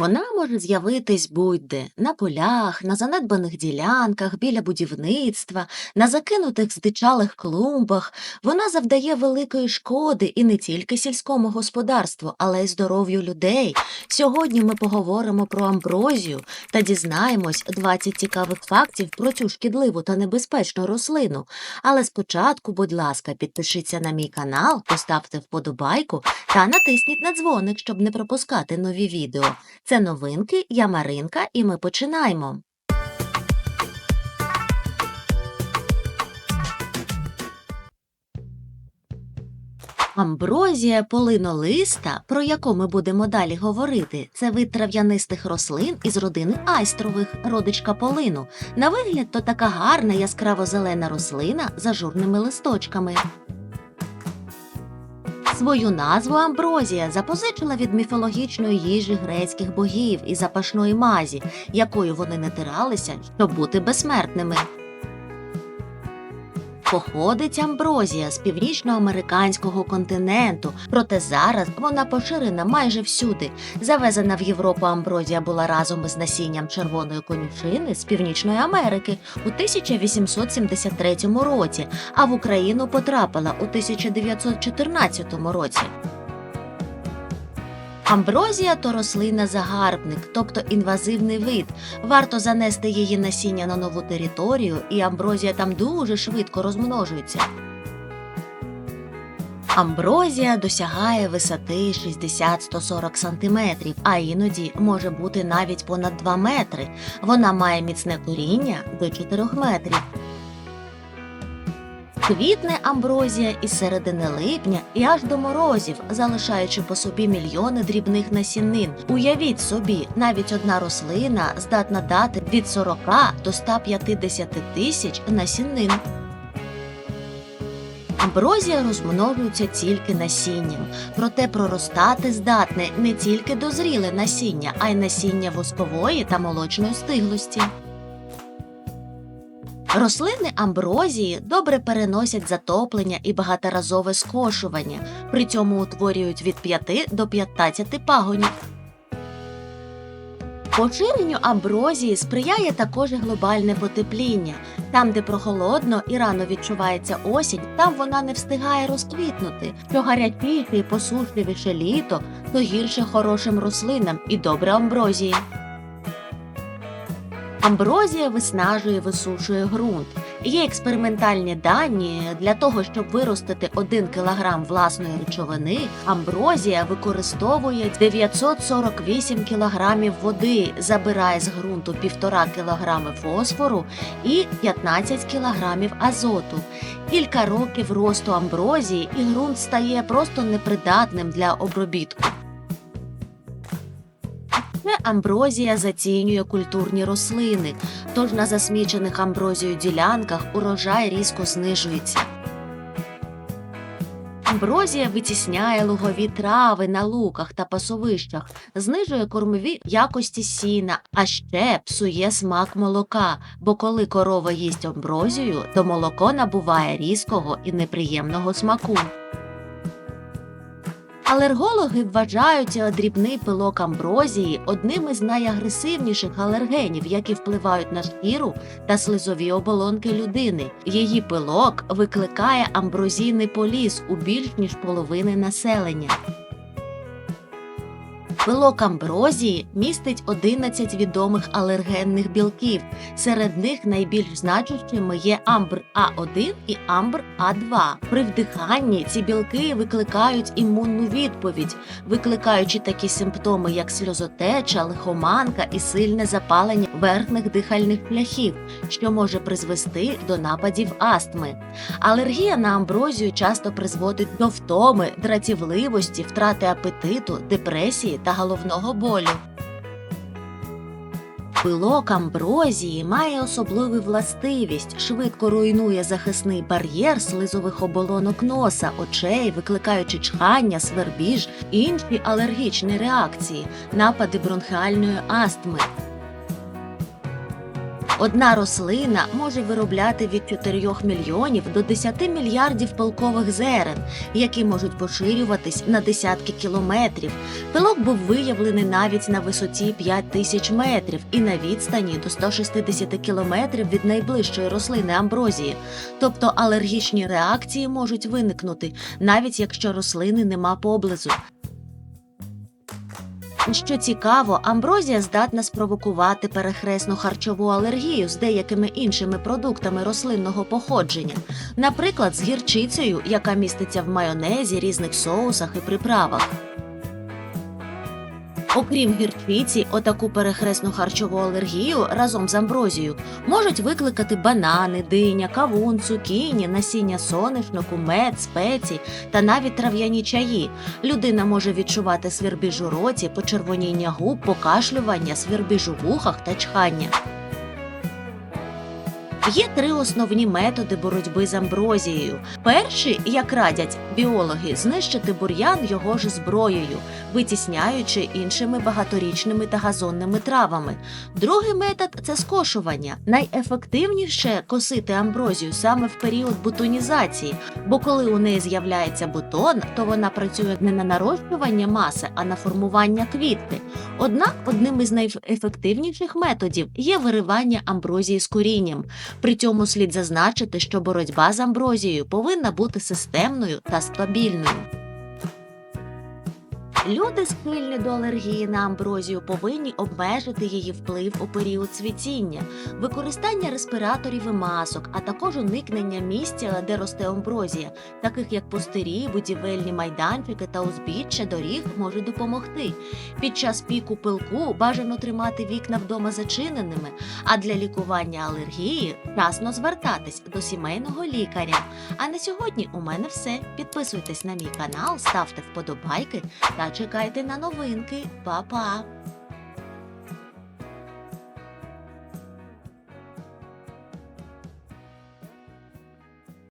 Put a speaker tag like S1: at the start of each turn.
S1: Вона може з'явитись будь-де на полях, на занедбаних ділянках, біля будівництва, на закинутих здичалих клумбах. Вона завдає великої шкоди і не тільки сільському господарству, але й здоров'ю людей. Сьогодні ми поговоримо про амброзію та дізнаємось 20 цікавих фактів про цю шкідливу та небезпечну рослину. Але спочатку, будь ласка, підпишіться на мій канал, поставте вподобайку та натисніть на дзвоник, щоб не пропускати нові відео. Це новинки, я Маринка, і ми починаємо. Амброзія полинолиста, про яку ми будемо далі говорити, це вид трав'янистих рослин із родини айстрових, родичка полину. На вигляд то така гарна яскраво-зелена рослина з ажурними листочками. Свою назву амброзія запозичила від міфологічної їжі грецьких богів і запашної мазі, якою вони натиралися, щоб бути безсмертними. Походить амброзія з північноамериканського континенту, проте зараз вона поширена майже всюди. Завезена в Європу амброзія була разом із насінням червоної конюшини з Північної Америки у 1873 році, а в Україну потрапила у 1914 році. Амброзія то рослина загарбник, тобто інвазивний вид. Варто занести її насіння на нову територію, і амброзія там дуже швидко розмножується. Амброзія досягає висоти 60-140 см, а іноді може бути навіть понад 2 метри. Вона має міцне коріння до 4 метрів. Квітне амброзія із середини липня і аж до морозів, залишаючи по собі мільйони дрібних насінин. Уявіть собі, навіть одна рослина здатна дати від 40 до 150 тисяч насінин. Амброзія розмножується тільки насінням, проте проростати здатне не тільки дозріле насіння, а й насіння воскової та молочної стиглості. Рослини амброзії добре переносять затоплення і багаторазове скошування, при цьому утворюють від 5 до 15 пагонів. Поширенню амброзії сприяє також глобальне потепління. Там, де прохолодно і рано відчувається осінь, там вона не встигає розквітнути. Що гарячіше і посушливіше літо, то гірше хорошим рослинам і добре амброзії. Амброзія виснажує, висушує ґрунт. Є експериментальні дані для того, щоб виростити 1 кг власної речовини. Амброзія використовує 948 кг води, забирає з ґрунту 1,5 кг фосфору і 15 кг азоту. Кілька років росту амброзії і ґрунт стає просто непридатним для обробітку. Амброзія зацінює культурні рослини, тож на засмічених амброзією ділянках урожай різко знижується. Амброзія витісняє лугові трави на луках та пасовищах, знижує кормові якості сіна, а ще псує смак молока, бо коли корова їсть амброзію, то молоко набуває різкого і неприємного смаку. Алергологи вважають дрібний пилок амброзії одним із найагресивніших алергенів, які впливають на шкіру та слизові оболонки людини. Її пилок викликає амброзійний поліс у більш ніж половини населення. Пилок амброзії містить 11 відомих алергенних білків. Серед них найбільш значущими є амбр А1 і амбр А2. При вдиханні ці білки викликають імунну відповідь, викликаючи такі симптоми, як сльозотеча, лихоманка і сильне запалення верхних дихальних шляхів, що може призвести до нападів астми. Алергія на амброзію часто призводить до втоми, дратівливості, втрати апетиту, депресії та головного болю. Пилок амброзії має особливу властивість, швидко руйнує захисний бар'єр слизових оболонок носа, очей, викликаючи чхання, свербіж, інші алергічні реакції, напади бронхіальної астми. Одна рослина може виробляти від 4 мільйонів до 10 мільярдів пилкових зерен, які можуть поширюватись на десятки кілометрів. Пилок був виявлений навіть на висоті 5 тисяч метрів і на відстані до 160 кілометрів від найближчої рослини амброзії. Тобто алергічні реакції можуть виникнути, навіть якщо рослини нема поблизу. Що цікаво, амброзія здатна спровокувати перехресну харчову алергію з деякими іншими продуктами рослинного походження, наприклад, з гірчицею, яка міститься в майонезі, різних соусах і приправах. Окрім гірчиці, отаку перехресну харчову алергію разом з амброзією можуть викликати банани, диня, кавун, цукіні, насіння соняшнику, мед, спецій та навіть трав'яні чаї. Людина може відчувати свірбіж у роті, почервоніння губ, покашлювання, свербіж у вухах та чхання. Є три основні методи боротьби з амброзією. Перший, як радять біологи, знищити бур'ян його ж зброєю, витісняючи іншими багаторічними та газонними травами. Другий метод це скошування. Найефективніше косити амброзію саме в період бутонізації, бо коли у неї з'являється бутон, то вона працює не на нарощування маси, а на формування квітки. Однак одним із найефективніших методів є виривання амброзії з корінням. При цьому слід зазначити, що боротьба з амброзією повинна бути системною та стабільною. Люди, схильні до алергії на амброзію, повинні обмежити її вплив у період цвітіння, використання респіраторів і масок, а також уникнення місця, де росте амброзія, таких як пустирі, будівельні майданчики та узбіччя доріг можуть допомогти. Під час піку пилку бажано тримати вікна вдома зачиненими, а для лікування алергії вчасно звертатись до сімейного лікаря. А на сьогодні у мене все. Підписуйтесь на мій канал, ставте вподобайки чекайте на новинки. Па-па!